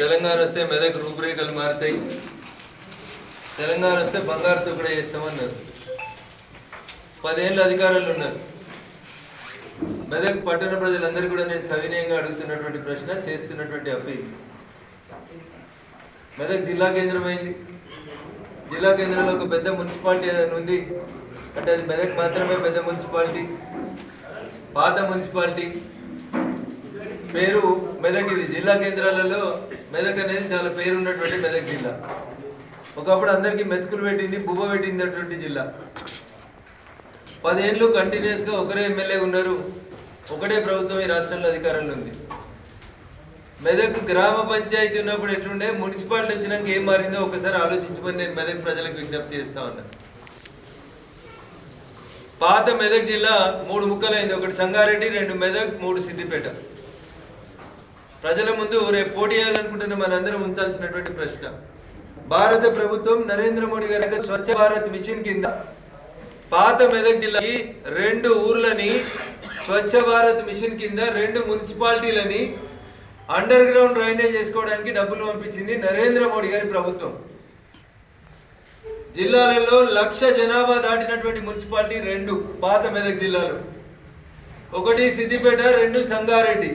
తెలంగాణ వస్తే మెదక్ రూపురేఖలు మారుతాయి. తెలంగాణ వస్తే బంగారుతో కూడా చేస్తామన్నారు. పదేళ్ళు అధికారులు ఉన్నారు. మెదక్ పట్టణ ప్రజలందరూ కూడా నేను సవినయంగా అడుగుతున్నటువంటి ప్రశ్న చేస్తున్నటువంటి అప్పీల్. మెదక్ జిల్లా కేంద్రం అయింది జిల్లా కేంద్రంలో ఒక పెద్ద మున్సిపాలిటీ ఏదైనా ఉంది అంటే అది మెదక్ మాత్రమే పెద్ద మున్సిపాలిటీ పాత మున్సిపాలిటీ. పేరు మెదక్ ఇది. జిల్లా కేంద్రాలలో మెదక్ అనేది చాలా పేరు ఉన్నటువంటి మెదక్ జిల్లా. ఒకప్పుడు అందరికీ మెతుకులు పెట్టింది బువ్వ పెట్టింది జిల్లా. పదేళ్ళు కంటిన్యూస్గా ఒకరే ఎమ్మెల్యే ఉన్నారు. ఒకటే ప్రభుత్వం ఈ రాష్ట్రంలో అధికారంలో ఉంది. మెదక్ గ్రామ పంచాయతీ ఉన్నప్పుడు ఎట్లుండే? మున్సిపాలిటీ వచ్చినాక ఏం మారిందో ఒకసారి ఆలోచించమని నేను మెదక్ ప్రజలకు విజ్ఞప్తి చేస్తా ఉన్నా. పాత మెదక్ జిల్లా మూడు ముక్కలైంది. ఒకటి సంగారెడ్డి రెండు మెదక్ మూడు సిద్దిపేట. ప్రజల ముందు రేపు పోటీ చేయాలనుకుంటున్న మనందరం ఉంచాల్సినటువంటి ప్రశ్న. భారత ప్రభుత్వం నరేంద్ర మోడీ గారి స్వచ్ఛ భారత్ మిషన్ కింద పాత మెదక్ జిల్లాకి రెండు ఊర్లని స్వచ్ఛ భారత్ మిషన్ కింద రెండు మున్సిపాలిటీలని అండర్ గ్రౌండ్ డ్రైనేజ్ చేసుకోవడానికి డబ్బులు పంపించింది నరేంద్ర మోడీ గారి ప్రభుత్వం. జిల్లాలలో లక్ష జనాభా దాటినటువంటి మున్సిపాలిటీ రెండు పాత మెదక్ జిల్లాలో. ఒకటి సిద్దిపేట రెండు సంగారెడ్డి.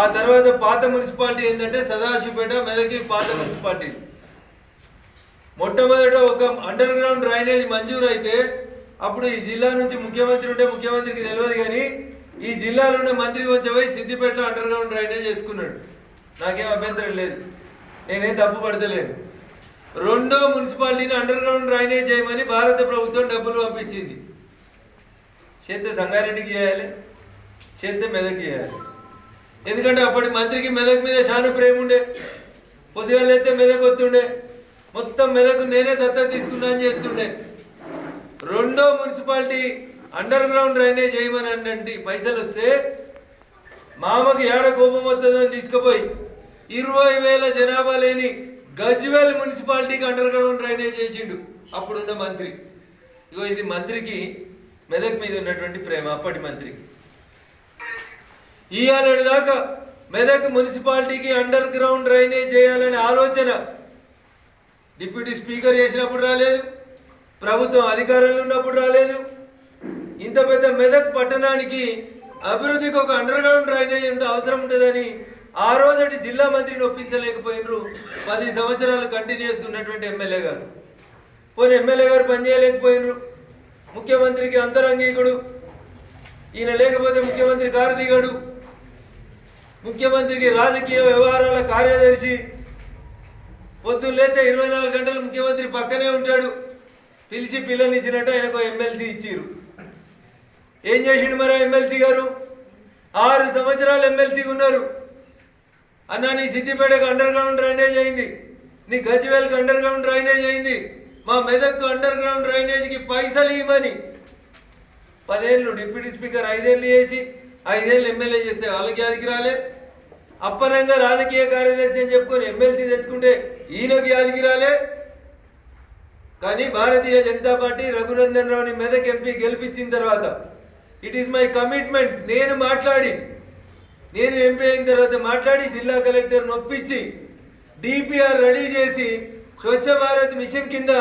ఆ తర్వాత పాత మున్సిపాలిటీ ఏంటంటే సదాశివపేట మెదకి పాత మున్సిపాలిటీ. మొట్టమొదట ఒక అండర్ గ్రౌండ్ డ్రైనేజ్ మంజూరు అయితే అప్పుడు ఈ జిల్లా నుంచి ముఖ్యమంత్రి ఉంటే ముఖ్యమంత్రికి తెలియదు కానీ ఈ జిల్లాలో ఉన్న మంత్రి కొంచెం పోయి సిద్దిపేటలో అండర్ గ్రౌండ్ డ్రైనేజ్ చేసుకున్నాడు. నాకేం అభ్యంతరం లేదు. నేనేం తప్పు పడతలేను. రెండో మున్సిపాలిటీని అండర్ గ్రౌండ్ డ్రైనేజ్ చేయమని భారత ప్రభుత్వం డబ్బులు పంపించింది. చేస్తే సంగారెడ్డికి చేయాలి చేస్తే మెదక్ చేయాలి. ఎందుకంటే అప్పటి మంత్రికి మెదక్ మీద చాలా ప్రేమ ఉండే పొద్దుగాలైతే మెదక్ వస్తుండే మొత్తం మెదక్ నేనే దత్త తీసుకున్నా అని చేస్తుండే. రెండో మున్సిపాలిటీ అండర్ గ్రౌండ్ డ్రైనేజ్ చేయమని అంటే పైసలు వస్తే మామకి ఏడ కోపం వస్తుందని అని తీసుకుపోయి ఇరవై వేల జనాభా లేని గజ్వేల్ మున్సిపాలిటీకి అండర్ గ్రౌండ్ డ్రైనేజ్ చేసిండు అప్పుడున్న మంత్రి. ఇగో ఇది మంత్రికి మెదక్ మీద ఉన్నటువంటి ప్రేమ అప్పటి మంత్రికి. ఇవాళ దాకా మెదక్ మున్సిపాలిటీకి అండర్ గ్రౌండ్ డ్రైనేజ్ చేయాలనే ఆలోచన డిప్యూటీ స్పీకర్ చేసినప్పుడు రాలేదు ప్రభుత్వం అధికారంలో ఉన్నప్పుడు రాలేదు. ఇంత పెద్ద మెదక్ పట్టణానికి అభివృద్ధికి ఒక అండర్ గ్రౌండ్ డ్రైనేజ్ ఉంటే అవసరం ఉంటుందని ఆ రోజటి జిల్లా మంత్రిని ఒప్పించలేకపోయినరు పది సంవత్సరాలు కంటిన్యూ చేసుకున్నటువంటి ఎమ్మెల్యే గారు. పోనీ ఎమ్మెల్యే గారు పనిచేయలేకపోయినరు ముఖ్యమంత్రికి అంతరంగీకుడు ఈయన లేకపోతే ముఖ్యమంత్రి కారు దిగాడు. ముఖ్యమంత్రికి రాజకీయ వ్యవహారాల కార్యదర్శి పొద్దున్న లేతే ఇరవై నాలుగు గంటలు ముఖ్యమంత్రి పక్కనే ఉంటాడు. పిలిచి పిల్లనిచ్చినట్టు ఆయనకు ఎమ్మెల్సీ ఇచ్చిరు ఏం చేసిండు మరి ఎమ్మెల్సీ గారు? ఆరు సంవత్సరాలు ఎమ్మెల్సీ ఉన్నారు. అన్న నీ సిద్దిపేటకు అండర్ గ్రౌండ్ డ్రైనేజ్ అయింది. నీ గజ్వేల్కి అండర్ గ్రౌండ్ డ్రైనేజ్ అయింది. మా మెదక్కు అండర్ గ్రౌండ్ డ్రైనేజ్కి పైసలు ఇవ్వని పదేళ్ళు డిప్యూటీ స్పీకర్ ఐదేళ్ళు చేసి ఐదేళ్ళు ఎమ్మెల్యే చేస్తే వాళ్ళకి యాదికి రాలే. అప్పనంగా రాజకీయ కార్యదర్శి అని చెప్పుకొని ఎమ్మెల్సీ తెచ్చుకుంటే ఈయనకి యాదికి రాలే. కానీ భారతీయ జనతా పార్టీ రఘునందన్ రావుని మెదక్ ఎంపీ గెలిపించిన తర్వాత ఇట్ ఈస్ మై కమిట్మెంట్ నేను మాట్లాడి నేను ఎంపీ అయిన తర్వాత మాట్లాడి జిల్లా కలెక్టర్ నొప్పించి డిపిఆర్ రెడీ చేసి స్వచ్ఛ భారత్ మిషన్ కింద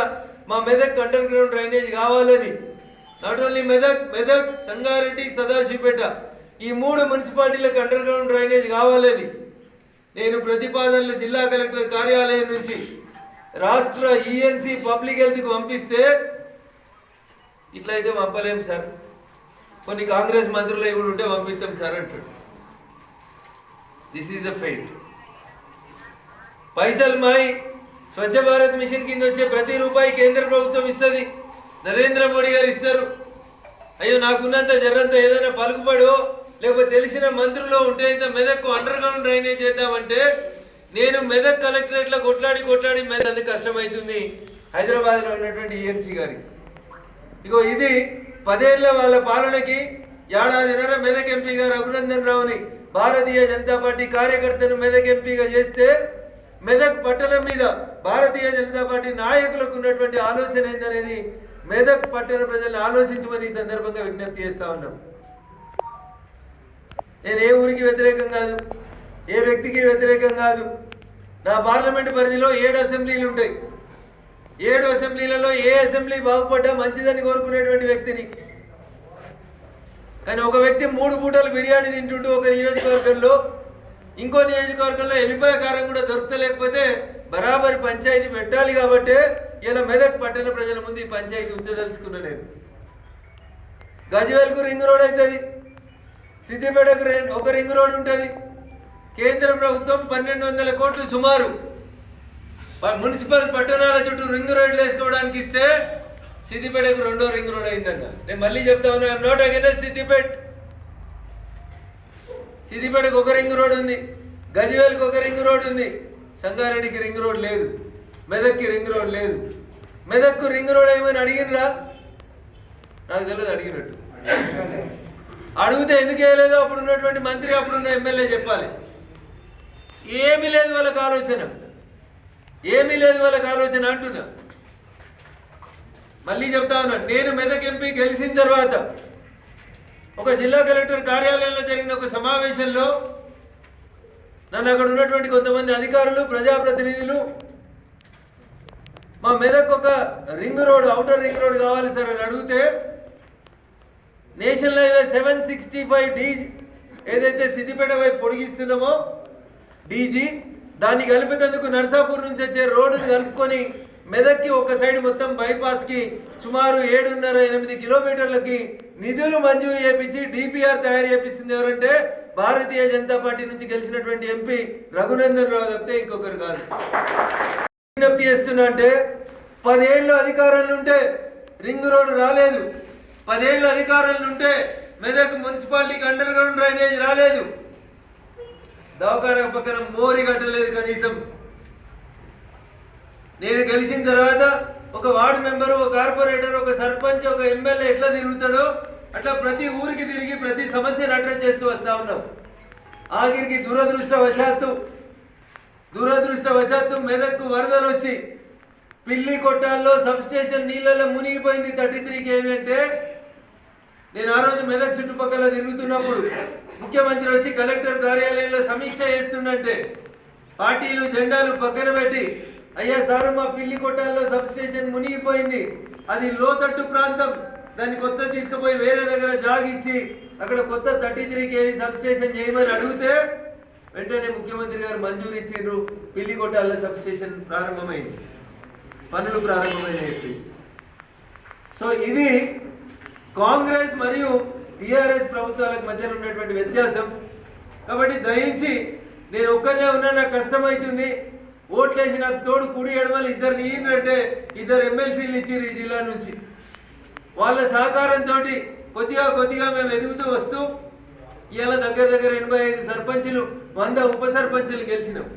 మా మెదక్ అండర్ గ్రౌండ్ డ్రైనేజ్ కావాలని. నాట్ ఓన్లీ మెదక్ మెదక్ సంగారెడ్డి సదాశివపేట ఈ మూడు మున్సిపాలిటీలకు అండర్ గ్రౌండ్ డ్రైనేజ్ కావాలని నేను ప్రతిపాదనలు జిల్లా కలెక్టర్ కార్యాలయం నుంచి రాష్ట్ర ఈఎన్సీ పబ్లిక్ హెల్త్కి పంపిస్తే ఇట్లా అయితే పంపలేం సార్. కొన్ని కాంగ్రెస్ మంత్రులు ఇప్పుడు ఉంటే పంపిస్తాం సార్ అంటాడు. దిస్ ఈజ్ ద ఫెయిట్ పైసలు మాయి. స్వచ్ఛ భారత్ మిషన్ కింద వచ్చే ప్రతి రూపాయి కేంద్ర ప్రభుత్వం ఇస్తుంది. నరేంద్ర మోడీ గారు ఇస్తారు. అయ్యో నాకున్నంత జరంత ఏదైనా పలుకుబడో లేకపోతే తెలిసిన మంత్రులు ఉంటే ఇంత మెదక్కు అండర్ గ్రౌండ్ డ్రైనేజ్ చేద్దామంటే నేను మెదక్ కలెక్టరేట్లో కొట్లాడి కొట్లాడి మెదక్ కష్టమవుతుంది హైదరాబాద్లో ఉన్నటువంటి ఈఎన్సీ గారికి ఇగో ఇది పదేళ్ళ వాళ్ళ పాలనకి ఏడాదిన్నర మెదక్ ఎంపీగా రఘునందన్ రావుని భారతీయ జనతా పార్టీ కార్యకర్తను మెదక్ ఎంపీగా చేస్తే మెదక్ పట్టణం మీద భారతీయ జనతా పార్టీ నాయకులకు ఉన్నటువంటి ఆలోచన ఏందనేది మెదక్ పట్టణ ప్రజల్ని ఆలోచించమని ఈ సందర్భంగా విజ్ఞప్తి చేస్తా ఉన్నాం. నేను ఏ ఊరికి వ్యతిరేకం కాదు. ఏ వ్యక్తికి వ్యతిరేకం కాదు. నా పార్లమెంట్ పరిధిలో ఏడు అసెంబ్లీలు ఉంటాయి. ఏడు అసెంబ్లీలలో ఏ అసెంబ్లీ బాగుపడ్డా మంచిదని కోరుకునేటువంటి వ్యక్తిని కానీ ఒక వ్యక్తి మూడు పూటలు బిర్యానీ తింటుంటూ ఒక నియోజకవర్గంలో ఇంకో నియోజకవర్గంలో వెళ్ళిపోయే కారం కూడా దొరకలేకపోతే బరాబరి పంచాయతీ పెట్టాలి కాబట్టి ఇలా మెదక్ పట్టణ ప్రజల ముందు ఈ పంచాయతీ ఉంచదలుచుకున్నా నేను. గజ్వేల్కు రింగ్ రోడ్ అవుతుంది. సిద్దిపేటకు ఒక రింగ్ రోడ్ ఉంటుంది. కేంద్ర ప్రభుత్వం పన్నెండు వందల కోట్లు సుమారు. మున్సిపల్ పట్టణాల చుట్టూ రింగ్ రోడ్లు వేసుకోవడానికి ఇస్తే సిద్దిపేటకు రెండో రింగ్ రోడ్ అయిందన్న. నేను మళ్ళీ చెప్తా ఉన్నా ఐఎమ్ నాట్ సిద్ధిపేట సిద్దిపేట. సిద్దిపేటకు ఒక రింగ్ రోడ్ ఉంది. గజ్వేల్కి ఒక రింగ్ రోడ్ ఉంది. సంగారెడ్డికి రింగ్ రోడ్ లేదు. మెదక్కి రింగ్ రోడ్ లేదు. మెదక్కు రింగ్ రోడ్ ఏమని అడిగినరా? నాకు తెలియదు అడిగినట్టు. అడిగితే ఎందుకు వేయలేదో అప్పుడు ఉన్నటువంటి మంత్రి అప్పుడున్న ఎమ్మెల్యే చెప్పాలి. ఏమీ లేదు వాళ్ళకి ఆలోచన. ఏమీ లేదు వాళ్ళకి ఆలోచన అంటున్నా. మళ్ళీ చెప్తా ఉన్నా నేను మెదక్ ఎంపీ గెలిచిన తర్వాత ఒక జిల్లా కలెక్టర్ కార్యాలయంలో జరిగిన ఒక సమావేశంలో నన్ను అక్కడ ఉన్నటువంటి కొంతమంది అధికారులు ప్రజాప్రతినిధులు మా మెదక్ ఒక ring road outer ring road కావాలి సార్ అని అడిగితే national highway seven sixty five DG ఏదైతే సిద్దిపేట వైపు పొడిగిస్తున్నామో డీజీ దాన్ని కలిపేందుకు నర్సాపూర్ నుంచి వచ్చే రోడ్డుని కలుపుకొని మెదక్కి ఒక సైడ్ మొత్తం బైపాస్కి సుమారు ఏడున్నర ఎనిమిది కిలోమీటర్లకి నిధులు మంజూరు చేపించి డిపిఆర్ తయారు చేపిస్తుంది ఎవరంటే భారతీయ జనతా పార్టీ నుంచి గెలిచినటువంటి ఎంపీ రఘునందన్ రావు తప్పితే ఇంకొకరు కాదు. విజ్ఞప్తి చేస్తున్నా అంటే పదేళ్ళు అధికారంలో ఉంటే రింగ్ రోడ్డు రాలేదు. పదేళ్ళు అధికారంలో ఉంటే మెదక్ మున్సిపాలిటీకి అండర్ గ్రౌండ్ డ్రైనేజ్ రాలేదు. దవాఖాన పక్కన మోరి కట్టలేదు కనీసం. నేను గెలిచిన తర్వాత ఒక వార్డు మెంబరు ఒక కార్పొరేటర్ ఒక సర్పంచ్ ఒక ఎమ్మెల్యే ఎట్లా తిరుగుతాడో అట్లా ప్రతి ఊరికి తిరిగి ప్రతి సమస్యను అడ్రస్ చేస్తూ వస్తూ ఉన్నాం. ఆఖరికి దురదృష్టవశాత్తు దురదృష్టవశాత్తు మెదక్కు వరదలు వచ్చి పిల్లి కొట్టాల్లో సబ్స్టేషన్ నీళ్ళలో మునిగిపోయింది థర్టీ త్రీ కేవీ అంటే నేను ఆ రోజు మెదక్ చుట్టుపక్కల తిరుగుతున్నప్పుడు ముఖ్యమంత్రి వచ్చి కలెక్టర్ కార్యాలయంలో సమీక్ష చేస్తుండంటే పార్టీలు జెండాలు పక్కన పెట్టి అయ్యా సారు మా పిల్లి కొట్టాల్లో సబ్స్టేషన్ మునిగిపోయింది. అది లోతట్టు ప్రాంతం. దాన్ని కొత్త తీసుకుపోయి వేరే దగ్గర జాగిచ్చి అక్కడ కొత్త థర్టీ త్రీ కేవీ సబ్స్టేషన్ చేయమని అడిగితే వెంటనే ముఖ్యమంత్రి గారు మంజూరు ఇచ్చిండ్రు. పిల్లి కొట్టాల సబ్స్టేషన్ ప్రారంభమైంది. పనులు ప్రారంభమైన సో ఇది కాంగ్రెస్ మరియు టిఆర్ఎస్ ప్రభుత్వాలకు మధ్యన ఉన్నటువంటి వ్యత్యాసం. కాబట్టి దయించి నేను ఒక్కరినే ఉన్నా నాకు కష్టమవుతుంది ఓట్లేసి నాకు తోడు కుడి ఎడమలు ఇద్దరు నీరంటే ఇద్దరు ఎమ్మెల్సీలు ఇచ్చిర్రు ఈ జిల్లా నుంచి. వాళ్ళ సహకారంతో కొద్దిగా కొద్దిగా మేము ఎదుగుతూ వస్తూ ఇవాళ దగ్గర దగ్గర ఎనభై ఐదు సర్పంచులు వంద ఉప సర్పంచులు గెలిచినాం.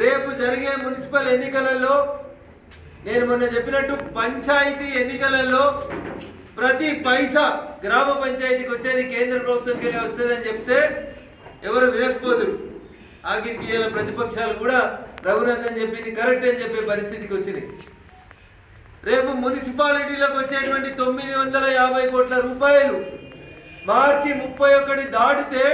రేపు జరిగే మున్సిపల్ ఎన్నికలలో నేను మొన్న చెప్పినట్టు పంచాయతీ ఎన్నికలలో ప్రతి పైసా గ్రామ పంచాయతీకి వచ్చేది కేంద్ర ప్రభుత్వంకి వెళ్ళి వస్తుందని చెప్తే ఎవరు వినకపోదురు ఆఖరికి ఇవాళ ప్రతిపక్షాలు కూడా రఘునందన్ చెప్పింది కరెక్ట్ అని చెప్పే పరిస్థితికి వచ్చినాయి. రేపు మున్సిపాలిటీలకు వచ్చేటువంటి తొమ్మిది వందల యాభై కోట్ల రూపాయలు మార్చి ముప్పై ఒకటి దాటితే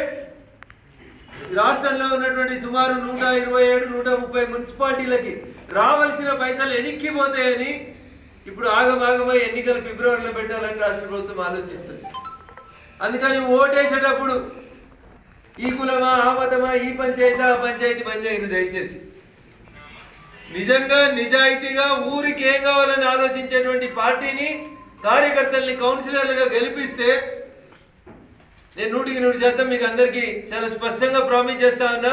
రాష్ట్రంలో ఉన్నటువంటి సుమారు నూట ఇరవై ఏడు నూట ముప్పై మున్సిపాలిటీలకి రావాల్సిన పైసలు ఎనిక్కిపోతాయని ఇప్పుడు ఆగమాగమై ఎన్నికలు ఫిబ్రవరిలో పెట్టాలని రాష్ట్ర ప్రభుత్వం ఆలోచిస్తుంది. అందుకని ఓటేసేటప్పుడు ఈ కులమా ఆ మతమా ఈ పంచాయతీ ఆ పంచాయతీ పంచాయతీ దయచేసి. నిజంగా నిజాయితీగా ఊరికి ఏం కావాలని ఆలోచించేటువంటి పార్టీని కార్యకర్తల్ని కౌన్సిలర్లుగా గెలిపిస్తే నేను నూటికి నూరు శాతం మీకు అందరికీ చాలా స్పష్టంగా ప్రామిస్ చేస్తా ఉన్నా.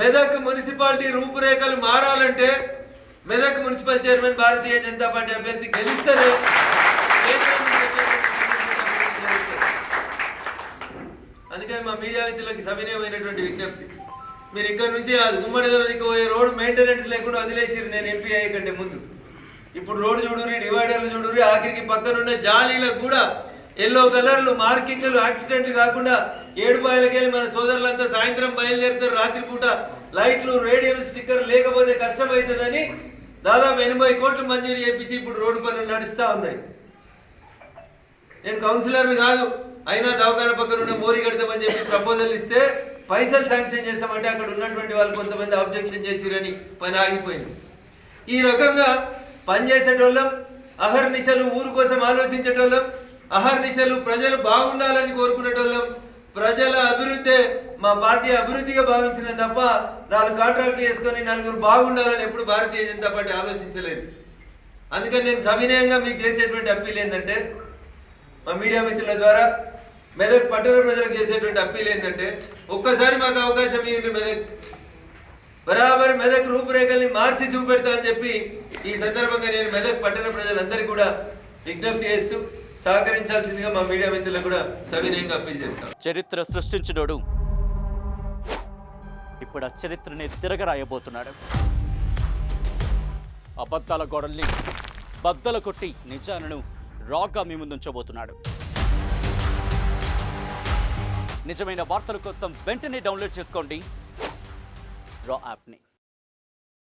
మెదక్ మున్సిపాలిటీ రూపురేఖలు మారాలంటే Medak municipal chairman Bharatiya Janata party అభ్యర్థి గెలుస్తారు. అందుకని మా మీడియా మిత్రులకి సవినయమైనటువంటి విజ్ఞప్తి. మీరు ఇక్కడ నుంచి ఆ ఉమ్మడి పోయే రోడ్డు మెయింటెనెన్స్ లేకుండా వదిలేసారు నేను ఎంపీ అయ్యే కంటే ముందు. ఇప్పుడు రోడ్డు చూడురి డివైడర్లు చూడురి ఆఖరికి పక్కనున్న జాలీలకు కూడా ఎల్లో కలర్లు మార్కింగ్లు యాక్సిడెంట్ కాకుండా ఏడుపాయలకెళ్ళి మన సోదరులంతా సాయంత్రం బయలుదేరుతారు. రాత్రిపూట లైట్లు రేడియం స్టిక్కర్ లేకపోతే కష్టమవుతుందని దాదాపు ఎనభై కోట్లు మంజూరు చేయించి ఇప్పుడు రోడ్డు పనులు నడుస్తూ ఉన్నాయి. నేను కౌన్సిలర్ని కాదు అయినా దవాఖాన పక్కన ఉన్న మోరి కడతామని చెప్పి ప్రపోజల్ ఇస్తే పైసలు శాంక్షన్ చేస్తామంటే అక్కడ ఉన్నటువంటి వాళ్ళు కొంతమంది ఆబ్జెక్షన్ చేసిరని పని ఆగిపోయింది. ఈ రకంగా పనిచేసేటోళ్ళం అహర్నిశలు ఊరు కోసం ఆలోచించేటోళ్ళం అహర్నిశలు ప్రజలు బాగుండాలని కోరుకునేటోళ్ళం ప్రజల అభివృద్ధి మా పార్టీ అభివృద్ధిగా భావించిన తప్ప నాలుగు కాంట్రాక్ట్లు చేసుకొని నలుగురు బాగుండాలని ఎప్పుడు భారతీయ జనతా పార్టీ ఆలోచించలేదు. అందుకని నేను సవినయంగా మీకు చేసేటువంటి అప్పీల్ ఏంటంటే మా మీడియా మిత్రుల ద్వారా మెదక్ పట్టణ ప్రజలకు చేసేటువంటి అప్పీల్ ఏంటంటే ఒక్కసారి మాకు అవకాశం ఇవ్వండి మెదక్. బరాబర్ మెదక్ రూపురేఖల్ని మార్చి చూపెడతా అని చెప్పి ఈ సందర్భంగా నేను మెదక్ పట్టణ ప్రజలందరికీ కూడా విజ్ఞప్తి చేస్తూ సహకరించాల్సిందిగా మా మీడియా మిత్రులకు కూడా సవినయంగా అప్పీల్ చేస్తాం. చరిత్ర సృష్టించినోడు ఇప్పుడు ఆ చరిత్రని తిరగరాయబోతున్నాడు. అబద్ధాల గోడల్ని బద్దలు కొట్టి నిజాలను రాగా మీ ముందుంచబోతున్నాడు. నిజమైన వార్తల కోసం వెంటనే డౌన్లోడ్ చేసుకోండి. రా యాప్ని.